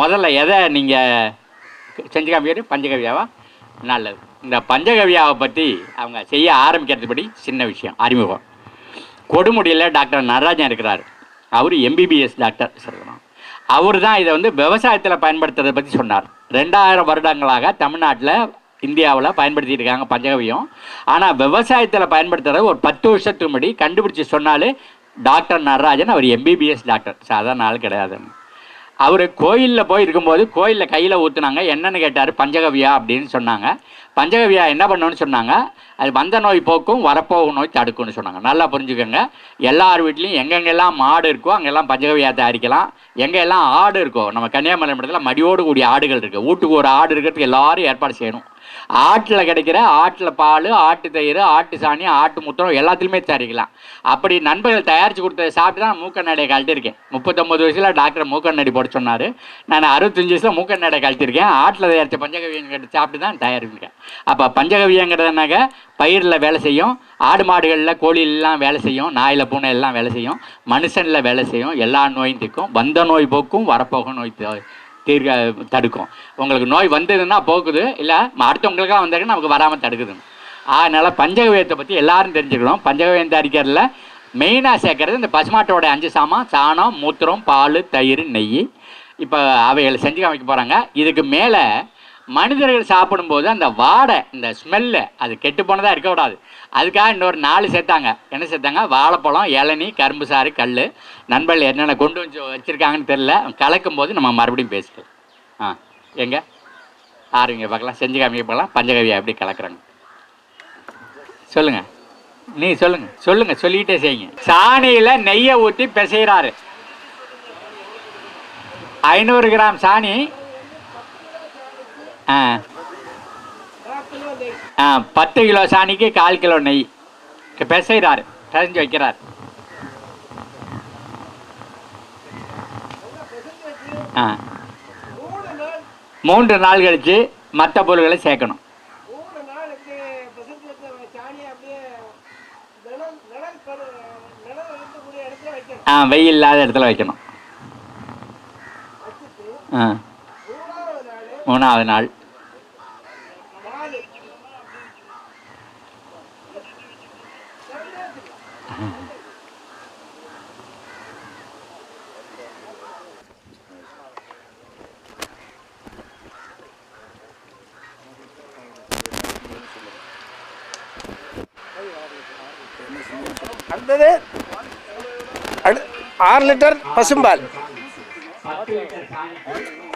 முதல்ல எதை நீங்கள் செஞ்சு காமிக்கிறது பஞ்சகவியாவா? நல்லது. இந்த பஞ்சகவியாவை பற்றி அவங்க செய்ய ஆரம்பிக்கிறதுபடி சின்ன விஷயம் அறிமுகம். கொடுமுடியில் டாக்டர் நடராஜன் இருக்கிறார். அவர் எம்பிபிஎஸ் டாக்டர் சொல்லணும் அவர் தான் இதை வந்து விவசாயத்தில் பயன்படுத்துறதை பற்றி சொன்னார். ரெண்டாயிரம் வருடங்களாக தமிழ்நாட்டில் இந்தியாவில் பயன்படுத்திட்டு இருக்காங்க பஞ்சகவியம். ஆனால் விவசாயத்தில் பயன்படுத்துறது ஒரு பத்து வருஷத்துக்கு முன்னாடி கண்டுபிடிச்சி சொன்னாலே டாக்டர் நடராஜன் அவர் எம்பிபிஎஸ் டாக்டர். சாதாரண ஆள் கிடையாதுன்னு. அவர் கோயிலில் போய் இருக்கும்போது கோயிலில் கையில் ஊற்றுனாங்க என்னன்னு கேட்டார் பஞ்சகவியா அப்படின்னு சொன்னாங்க. பஞ்சகவியா என்ன பண்ணணும்னு சொன்னாங்க அது வந்த நோய் போக்கும் வரப்போகும் நோய் தடுக்கும்னு சொன்னாங்க. நல்லா புரிஞ்சுக்கோங்க. எல்லார் வீட்லேயும் எங்கெங்கெல்லாம் மாடு இருக்கோ அங்கெல்லாம் பஞ்சகவியா தயாரிக்கலாம். எங்கெல்லாம் ஆடு இருக்கோ நம்ம கன்னியாகுமரி மாவட்டத்தில் மடியோடு கூடிய ஆடுகள் இருக்குது வீட்டுக்கு ஒரு ஆடு இருக்கிறதுக்கு எல்லாரும் ஏற்பாடு செய்யணும். ஆட்டில் கிடைக்கிற ஆட்டில் பால் ஆட்டு தயிர் ஆட்டு சாணி ஆட்டு முத்திரம் எல்லாத்துலேயுமே தயாரிக்கலாம். அப்படி நண்பர்கள் தயாரித்து கொடுத்ததை சாப்பிட்டு தான் மூக்கண்ணாடியை கழட்டியிருக்கேன். முப்பத்தொம்பது வயசில் டாக்டர் மூக்கண்ணாடி போட சொன்னார். நான் அறுபத்தஞ்சு வயசில் மூக்கண்ணாடியை கழட்டியிருக்கேன். ஆட்டில் தயாரித்த பஞ்சகவியங்கிட்ட சாப்பிட்டு தான் தயாரிக்கேன் அப்போ பஞ்சகவியங்கிறதுனாக்க பயிரில் வேலை செய்யும் ஆடு மாடுகளில் கோழிலெலாம் வேலை செய்யும் நாயில் பூனை எல்லாம் வேலை செய்யும் மனுஷனில் வேலை செய்யும் எல்லா நோயும் திக்கும் வந்த நோய் போக்கும் வரப்போகும் நோய் தீர்க்க தடுக்கும். உங்களுக்கு நோய் வந்ததுன்னா போக்குது இல்லை அடுத்தவங்களுக்காக வந்தாங்கன்னா நமக்கு வராமல் தடுக்குதுங்க அதனால் பஞ்சகவியத்தை பற்றி எல்லாரும் தெரிஞ்சுக்கணும். பஞ்சகவியம் தயாரிக்கிறதுல மெயினாக சேர்க்கறது இந்த பசுமாட்டோட அஞ்சு சாமான் சாணம் மூத்திரம் பால் தயிர் நெய். இப்போ அவைகளை செஞ்சு காமிக்க போகிறாங்க இதுக்கு மேலே மனிதர்கள் சாப்பிடும்போது அந்த வாடை இந்த ஸ்மெல்லு அது கெட்டு போனதாக இருக்கக்கூடாது அதுக்காக இன்னொரு நாலு சேர்த்தாங்க. என்ன சேர்த்தாங்க? வாழைப்பழம் இளநி கரும்பு சாறு கல் நண்பர்கள் என்னென்ன கொண்டு வந்து வச்சுருக்காங்கன்னு தெரில கலக்கும் போது நம்ம மறுபடியும் பேசிக்கலாம் ஆ எங்கே? ஆறுங்க பார்க்கலாம். செஞ்சு காமிக்க பார்க்கலாம் பஞ்சகவியா எப்படி கலக்குறாங்க? சொல்லுங்க. நீ சொல்லுங்க. சொல்லுங்க. சொல்லிக்கிட்டே செய்யுங்க. சாணியில் நெய்யை ஊற்றி பிசைகிறாரு ஐநூறு கிராம் சாணி ஆ. ஆ பத்து கிலோ சாணிக்கு கால் கிலோ நெய். பிசைகிறாரு பிசைஞ்சு வைக்கிறார். ஆ. மூன்று நாள் கழித்து மற்ற பொருள்களை சேர்க்கணும். ஆ வெயில் இல்லாத இடத்துல வைக்கணும். ஆ. மூணாவது நாள் மூணாவது நாள் நாலு அடுத்தது அடு ஆறு லிட்டர் பசும்பால்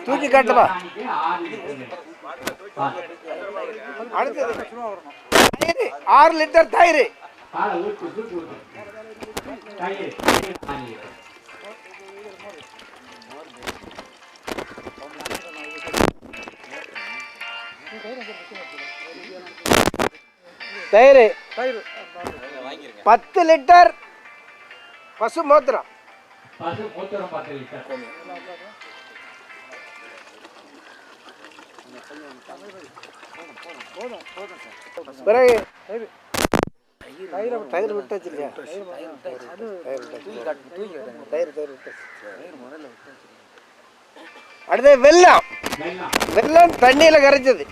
தூக்கி காட்டவா அடுத்தது தயிர் ஆறு லிட்டர் தயிர் தயிர் பத்து லிட்டர் பசு மூத்திரம் பிறகு தயிர். விட்டாச்சு இல்லையா தயிர் தயிர் விட்டாச்சு அடுத்தது வெல்லம். வெல்லம். தண்ணியில் கரைச்சது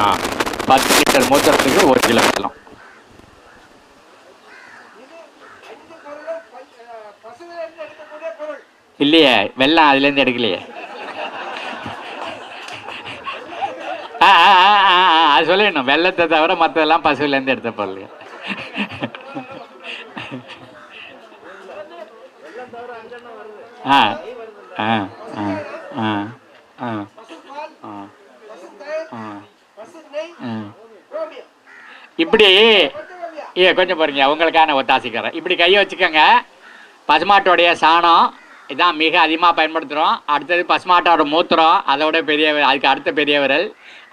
ஆ பத்து லிட்டர் மூத்திரத்துக்கு ஒரு கிலோ வெல்லம். இல்லையே வெள்ளம் அதுலேருந்து எடுக்கலையே ஆ ஆ, ஆ, ஆ, ஆ, அது சொல்லிடணும் வெள்ளத்தை தவிர மற்றதெல்லாம் பசுவிலேருந்து எடுத்த பொருள் ஆ ஆ ஆ ஆ ஆ ஆ ஆ இப்படி ஏ கொஞ்சம் பாருங்க உங்களுக்கான ஒத்தாசிக்கிறேன் இப்படி கையை வச்சுக்கோங்க பசுமாட்டோடைய சாணம் இதான் மிக அதிகமாக பயன்படுத்துகிறோம் அடுத்தது பசுமாட்டோட மூத்திரம் அதோட பெரிய அதுக்கு அடுத்த பெரிய விரல்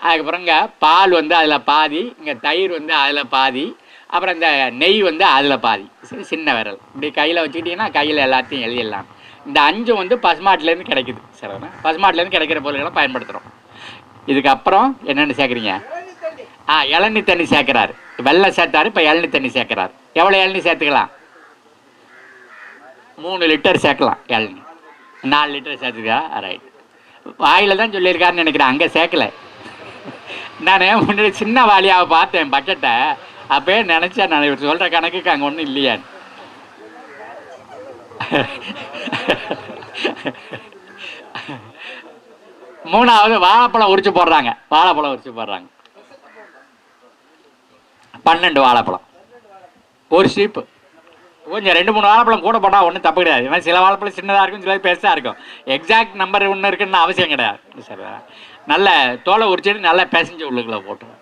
அதுக்கப்புறம் இங்கே பால் வந்து அதில் பாதி இங்கே தயிர் வந்து அதில் பாதி அப்புறம் இந்த நெய் வந்து அதில் பாதி. சரி, சின்ன விரல். இப்படி கையில் வச்சுக்கிட்டிங்கன்னா கையில் எல்லாத்தையும் எழுதிடலாம். இந்த அஞ்சும் வந்து பசுமாட்டிலேருந்து கிடைக்குது. சரிண்ணா பசுமாட்டிலேருந்து கிடைக்கிற பொருள்களை பயன்படுத்துகிறோம் இதுக்கப்புறம் என்னென்னு சேர்க்குறீங்க? ஆ இளநி தண்ணி சேர்க்குறாரு. வெள்ளம் சேர்த்தாரு இப்போ இளநி தண்ணி சேர்க்குறாரு. எவ்வளோ இளநி சேர்த்துக்கலாம்? மூணு லிட்டர் சேர்க்கலாம் இளநி நாலு லிட்டர் சேர்த்துக்கா? ரைட் வாயில் தான் சொல்லியிருக்காருன்னு நினைக்கிறேன் அங்கே சேர்க்கல. நான் முன்னாடி சின்ன வாலியாக பார்த்தேன் பக்கெட்டை அப்பயே நினச்சேன் நான் இவர் சொல்கிற கணக்குக்கு அங்கே ஒன்றும் இல்லையான்னு. மூணாவது வாழைப்பழம் உரிச்சு போடுறாங்க வாழைப்பழம் உரிச்சு போடுறாங்க. பன்னெண்டு வாழைப்பழம். ஒரு சீப்பு. கொஞ்சம் ரெண்டு மூணு வாழைப்பழம் கூட போட்டால் ஒன்றும் தப்பு கிடையாது. ஏன்னா சில வாழைப்பழம் சின்னதாக இருக்கும் சில பெருசாக இருக்கும். எக்ஸாக்ட் நம்பர் ஒன்று இருக்குன்னு அவசியம் கிடையாது. சார் நல்ல தோலை உரிச்சிட்டு நல்லா பேசஞ்சு உள்ளுக்குள்ளே போட்டு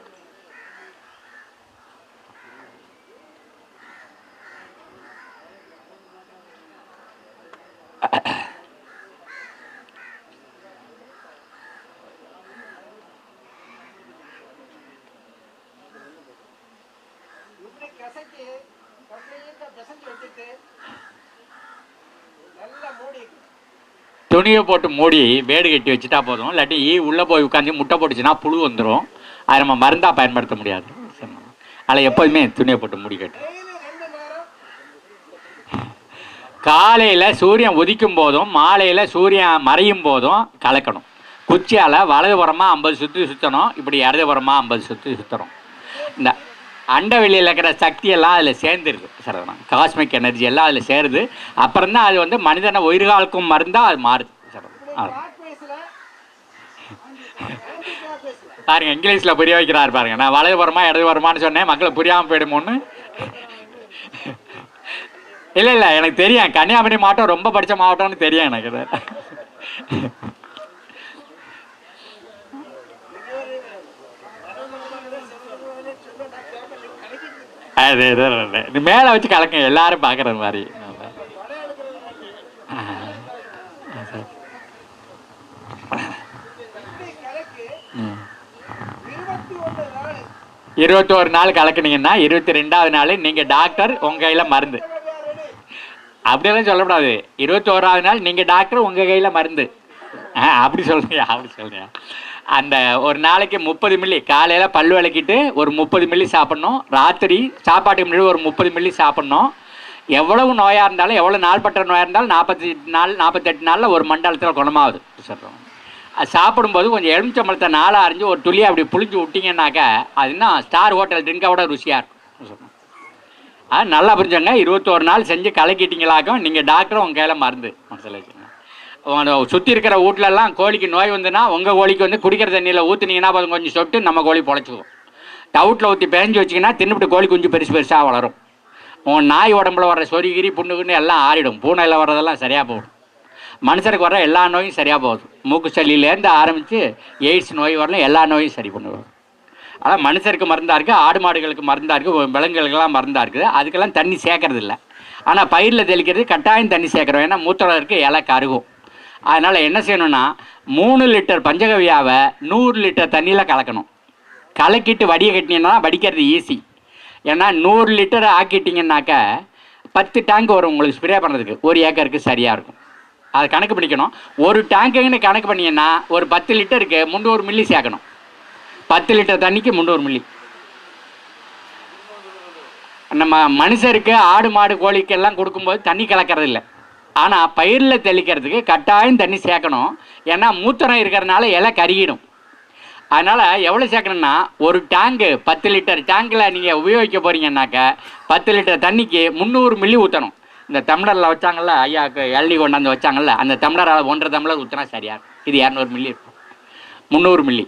துணியை போட்டு மூடி வேடு கட்டி வச்சுட்டா போதும். இல்லாட்டி உள்ளே போய் உட்காந்து முட்டை போட்டுச்சுன்னா புழு வந்துடும் அதை நம்ம மருந்தாக பயன்படுத்த முடியாது. அதில் எப்போதுமே துணியை போட்டு மூடி கட்டு. காலையில் சூரியன் உதிக்கும் போதும் மாலையில் சூரியன் மறையும் போதும் கலக்கணும். குச்சியால் வலதுபுறமாக ஐம்பது சுற்றி சுற்றணும் இப்படி இடதுபுறமாக ஐம்பது சுற்றி சுற்றணும் இந்த அண்டவெளியில் இருக்கிற சக்தி எல்லாம் அதில் சேர்ந்துருது. சரவணா காஸ்மிக் எனர்ஜி எல்லாம் அதில் சேருது. அப்புறம் தான் அது வந்து மனிதனை உயிர்காலுக்கும் மருந்தாக அது மாறுது. சரவணா பாருங்க இங்கிலீஷில் புரிய வைக்கிறார் பாருங்க. நான் வலதுபுறமா இடதுபுறமானு சொன்னேன். மக்களை புரியாமல் போயிடுமோன்னு. இல்லை இல்லை எனக்கு தெரியும். கன்னியாகுமரி மாவட்டம் ரொம்ப படித்த மாவட்டம்னு தெரியும் எனக்கு அது இது இல்லை. மேலே வச்சு கலக்குங்க எல்லாரும் பார்க்குற மாதிரி. இருபத்தி ஒரு நாள் இருபத்தோரு நாள் கலக்குனீங்கன்னா இருபத்தி ரெண்டாவது நாள் நீங்கள் டாக்டர் உங்கள் கையில் மருந்து. அப்படியெல்லாம் சொல்லக்கூடாது இருபத்தி ஓராவது நாள் நீங்கள் டாக்டர் உங்கள் கையில் மருந்து. ஆ அப்படி சொல்றியா அப்படி சொல்றியா? அந்த ஒரு நாளைக்கு முப்பது மில்லி காலையில் பல் விளக்கிட்டு ஒரு முப்பது மில்லி சாப்பிட்ணும். ராத்திரி சாப்பாட்டுக்கு முன்னாடி ஒரு முப்பது மில்லி சாப்பிட்ணும். எவ்வளவு நோயாக இருந்தாலும் எவ்வளோ நாள்பட்ட நோயாக இருந்தாலும் நாற்பத்தி நாள் நாற்பத்தெட்டு நாளில் ஒரு மண்டலத்தில் குணமாகுது. சொல்கிறோம் அது சாப்பிடும்போது கொஞ்சம் எலுமிச்சம்பழத்தை நாளாக அரைஞ்சு ஒரு துளியை அப்படி புளிஞ்சு விட்டிங்கன்னாக்கா அது ஸ்டார் ஹோட்டல் ட்ரிங்கை விட ருசியாக இருக்கும். சொல்கிறோம் நல்லா புரிஞ்சங்க இருபத்தோரு நாள் செஞ்சு கலக்கிட்டீங்களாக்கும் நீங்கள் டாக்டரும் உங்கள் கையில் மருந்து. மனசில் சுற்றி இருக்கிற வீட்லலாம் கோழிக்கு நோய் வந்துன்னா உங்கள் கோழிக்கு வந்து குடிக்கிற தண்ணியில் ஊற்றுனீங்கன்னா அது கொஞ்சம் சொட்டு நம்ம கோழி பொழைச்சிக்கும். டவுட்டில் ஊற்றி பேஞ்சு வச்சிங்கன்னா தின்னுபிட்டு கோழி குஞ்சு பெருசு பெருசாக வளரும். உன் நாய் உடம்புல வர சொரிகிரி புண்ணுக்குன்னு எல்லாம் ஆறிடும். பூனையில் வர்றதெல்லாம் சரியாக போகும். மனுஷருக்கு வர எல்லா நோயும் சரியாக போகுது. மூக்கு சளியிலேருந்து ஆரம்பித்து எய்ட்ஸ் நோய் வரலாம் எல்லா நோயும் சரி பண்ணுவோம் ஆனால் மனுஷருக்கு மருந்தாக இருக்குது ஆடு மாடுகளுக்கு மருந்தாக இருக்குது விலங்குகளுக்கெல்லாம் மருந்தாக இருக்குது. அதுக்கெல்லாம் தண்ணி சேர்க்கறது இல்லை ஆனால் பயிரில் தெளிக்கிறது கட்டாயம் தண்ணி சேர்க்குறோம். ஏன்னா மூத்தரம் இருக்குது இலை கருகும். அதனால் என்ன செய்யணும்னா மூணு லிட்டர் பஞ்சகவியாவை நூறு லிட்டர் தண்ணியில் கலக்கணும். கலக்கிட்டு வடிய கட்டினீங்கன்னா வடிக்கிறது ஈஸி ஏன்னா நூறு லிட்டர் ஆக்கிட்டிங்கன்னாக்கா பத்து டேங்க் வரும் உங்களுக்கு ஸ்ப்ரே பண்ணுறதுக்கு ஒரு ஏக்கருக்கு சரியாக இருக்கும். அதை கணக்கு பண்ணிக்கணும் ஒரு டேங்குன்னு கணக்கு பண்ணிங்கன்னா ஒரு பத்து லிட்டருக்கு முந்நூறு மில்லி சேர்க்கணும். பத்து லிட்டர் தண்ணிக்கு முந்நூறு மில்லி நம்ம மனுஷருக்கு ஆடு மாடு கோழிக்கெல்லாம் கொடுக்கும்போது தண்ணி கலக்கிறது இல்லை ஆனால் பயிரில் தெளிக்கிறதுக்கு கட்டாயம் தண்ணி சேர்க்கணும். ஏன்னா மூத்திரம் இருக்கிறதுனால இலை கருகிடும். அதனால் எவ்வளோ சேர்க்கணும்னா ஒரு டேங்கு பத்து லிட்டர் டேங்கில் நீங்கள் உபயோகிக்க போகிறீங்கன்னாக்க பத்து லிட்டர் தண்ணிக்கு முந்நூறு மில்லி ஊற்றணும் இந்த தமிழரில் வச்சாங்கல்ல ஐயாவுக்கு எள்ளி கொண்டாந்து வச்சாங்கல்ல அந்த தமிழரால் ஒன்றரை தமிழர் ஊற்றினா சரியாக இது இரநூறு மில்லி இருக்கும். முந்நூறு மில்லி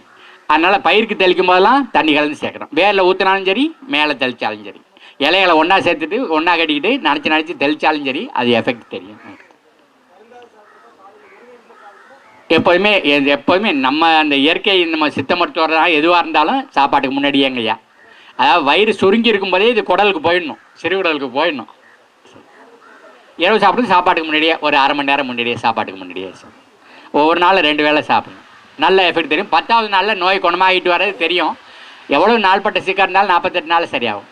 அதனால் பயிருக்கு தெளிக்கும் போதெல்லாம் தண்ணி கலந்து சேர்க்கணும். வேரில் ஊற்றினாலும் சரி மேலே தெளித்தாலும் சரி. இலைகளை ஒன்றா சேர்த்துட்டு ஒன்றா கட்டிக்கிட்டு நினச்சி நினச்சி தெளிச்சாலும் சரி அது எஃபெக்ட் தெரியும். எப்போதுமே எப்போதுமே நம்ம அந்த இயற்கை நம்ம சித்த மருத்துவராக எதுவாக இருந்தாலும் சாப்பாட்டுக்கு முன்னாடியே எங்கேயா அதாவது வயிறு சுருங்கி இருக்கும்போதே இது குடலுக்கு போயிடணும் சிறுகுடலுக்கு போயிடணும். இரவு சாப்பிடுறது சாப்பாட்டுக்கு முன்னாடியே ஒரு அரை மணி நேரம் முன்னாடியே சாப்பாட்டுக்கு முன்னாடியே. ஒவ்வொரு நாளும் ரெண்டு வேளை சாப்பிடணும். நல்ல எஃபெக்ட் தெரியும். பத்தாவது நாளில் நோய் குணமாகிட்டு வர்றது தெரியும். எவ்வளோ நாள்பட்ட சீக்கிரம் இருந்தாலும் நாற்பத்தெட்டு நாள் சரியாகும்.